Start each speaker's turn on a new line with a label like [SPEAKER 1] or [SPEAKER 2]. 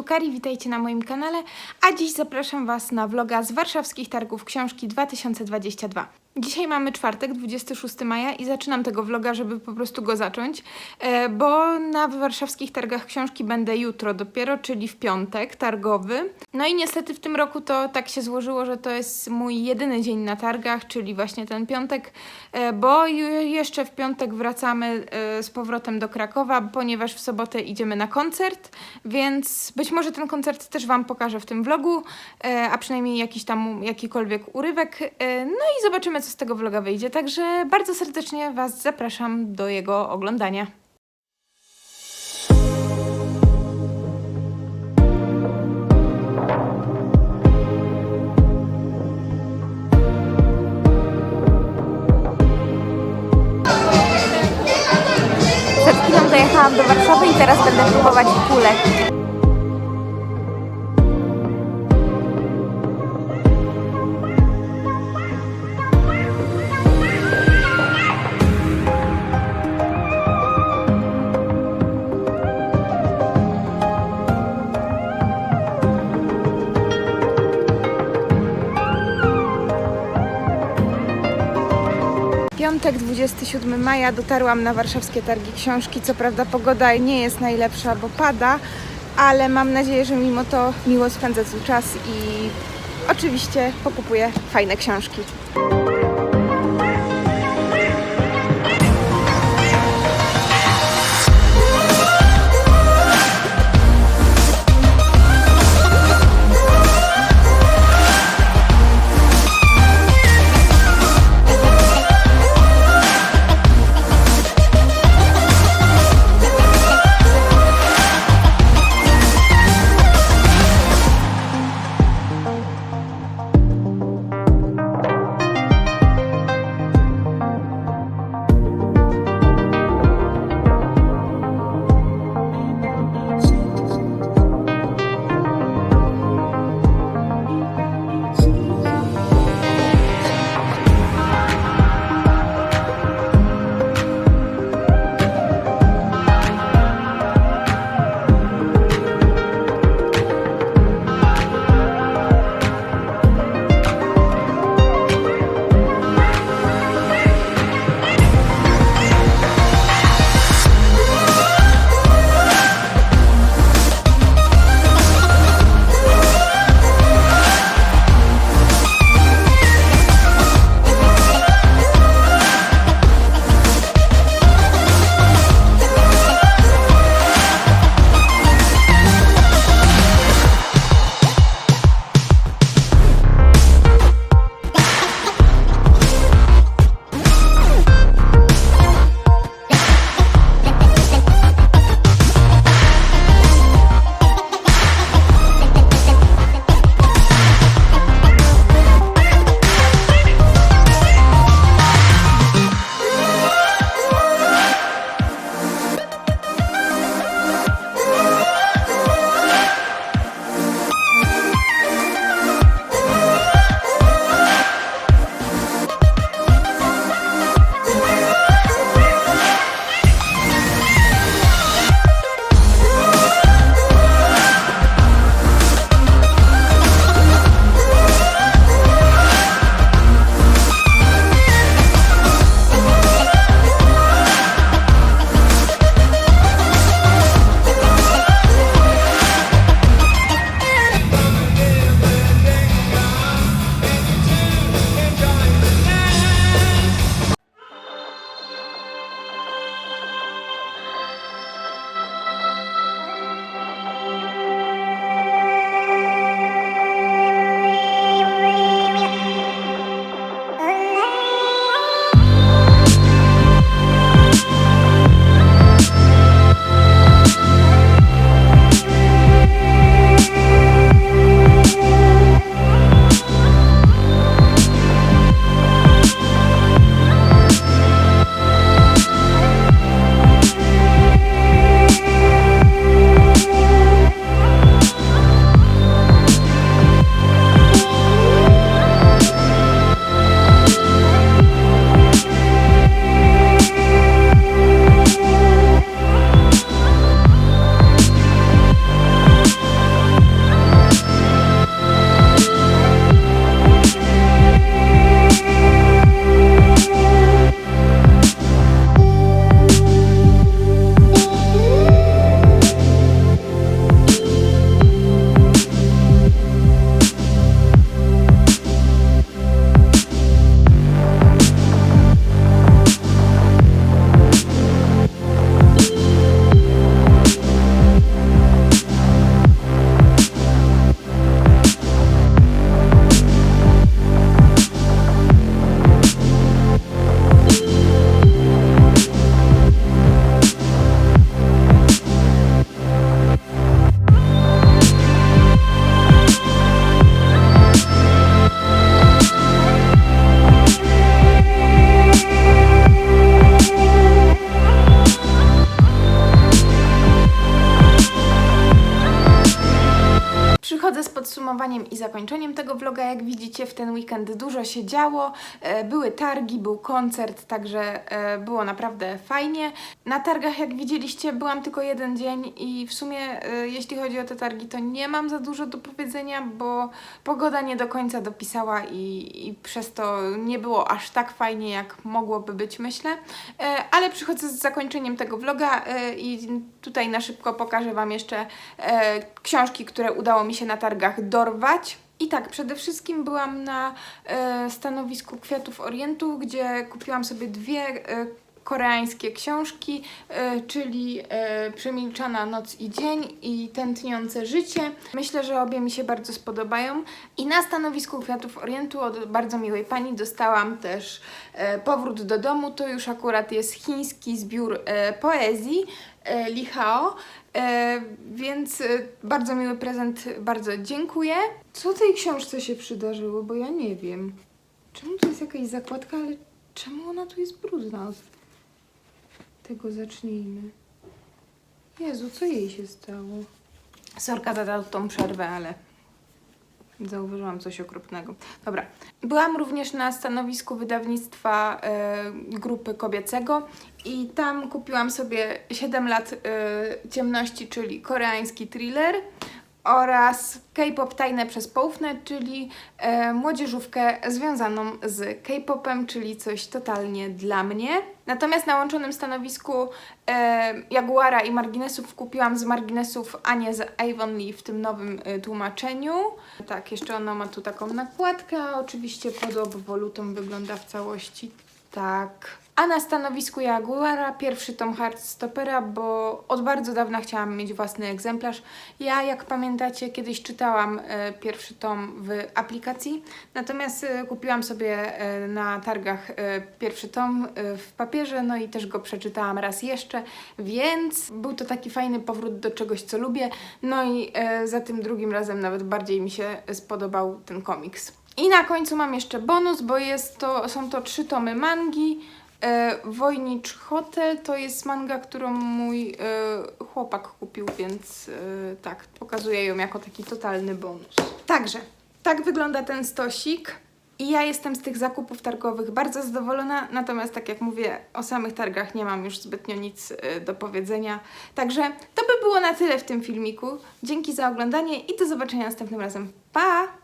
[SPEAKER 1] Sztukari, witajcie na moim kanale, a dziś zapraszam Was na vloga z warszawskich targów książki 2022. Dzisiaj mamy czwartek, 26 maja i zaczynam tego vloga, żeby po prostu go zacząć, e, bo na warszawskich targach książki będę jutro dopiero, czyli w piątek targowy. No i niestety w tym roku to tak się złożyło, że to jest mój jedyny dzień na targach, czyli właśnie ten piątek, e, bo jeszcze w piątek wracamy e, z powrotem do Krakowa, ponieważ w sobotę idziemy na koncert, więc być może ten koncert też Wam pokażę w tym vlogu, e, a przynajmniej jakiś tam jakikolwiek urywek. e, No i zobaczymy, co z tego vloga wyjdzie. Także bardzo serdecznie Was zapraszam do jego oglądania. Przed chwilą dojechałam do Warszawy i teraz będę próbować kulek. Piątek 27 maja dotarłam na warszawskie targi książki. Co prawda pogoda nie jest najlepsza, bo pada, ale mam nadzieję, że mimo to miło spędzę tu czas i oczywiście pokupuję fajne książki. Jak widzicie, w ten weekend dużo się działo. E, Były targi, był koncert, także e, było naprawdę fajnie. Na targach, jak widzieliście, byłam tylko jeden dzień i w sumie, e, jeśli chodzi o te targi, to nie mam za dużo do powiedzenia, bo pogoda nie do końca dopisała i, i przez to nie było aż tak fajnie, jak mogłoby być, myślę. Ale przychodzę z zakończeniem tego vloga i tutaj na szybko pokażę Wam jeszcze książki, które udało mi się na targach dorwać. I tak, przede wszystkim byłam na e, stanowisku Kwiatów Orientu, gdzie kupiłam sobie dwie e, koreańskie książki, e, czyli e, Przemilczana noc i dzień i Tętniące życie. Myślę, że obie mi się bardzo spodobają. I na stanowisku Kwiatów Orientu od bardzo miłej pani dostałam też e, Powrót do domu. To już akurat jest chiński zbiór poezji Lichao. E, więc bardzo miły prezent, bardzo dziękuję. Co tej książce się przydarzyło, bo ja nie wiem. Czemu tu jest jakaś zakładka, ale czemu ona tu jest brudna? Tego zacznijmy. Jezu, co jej się stało? Sorka za tą przerwę, ale zauważyłam coś okropnego. Dobra. Byłam również na stanowisku wydawnictwa e, grupy kobiecego i tam kupiłam sobie 7 lat e, ciemności, czyli koreański thriller oraz K-pop tajne przez poufne, czyli e, młodzieżówkę związaną z K-popem, czyli coś totalnie dla mnie. Natomiast na łączonym stanowisku e, Jaguara i Marginesów kupiłam z Marginesów Anię z Avon Lee w tym nowym e, tłumaczeniu. Tak, jeszcze ona ma tu taką nakładkę, a oczywiście pod obwolutą wygląda w całości tak. A na stanowisku Jaguara pierwszy tom Heartstoppera, bo od bardzo dawna chciałam mieć własny egzemplarz. Ja, jak pamiętacie, kiedyś czytałam e, pierwszy tom w aplikacji, natomiast e, kupiłam sobie e, na targach pierwszy tom w papierze, no i też go przeczytałam raz jeszcze, więc był to taki fajny powrót do czegoś, co lubię. No i za tym drugim razem nawet bardziej mi się spodobał ten komiks. I na końcu mam jeszcze bonus, bo jest to, są to trzy tomy mangi. E, Wojnicz Hotel to jest manga, którą mój e, chłopak kupił, więc e, tak, pokazuję ją jako taki totalny bonus. Także, tak wygląda ten stosik. I ja jestem z tych zakupów targowych bardzo zadowolona, natomiast tak jak mówię, o samych targach nie mam już zbytnio nic e, do powiedzenia. Także to by było na tyle w tym filmiku. Dzięki za oglądanie i do zobaczenia następnym razem. Pa!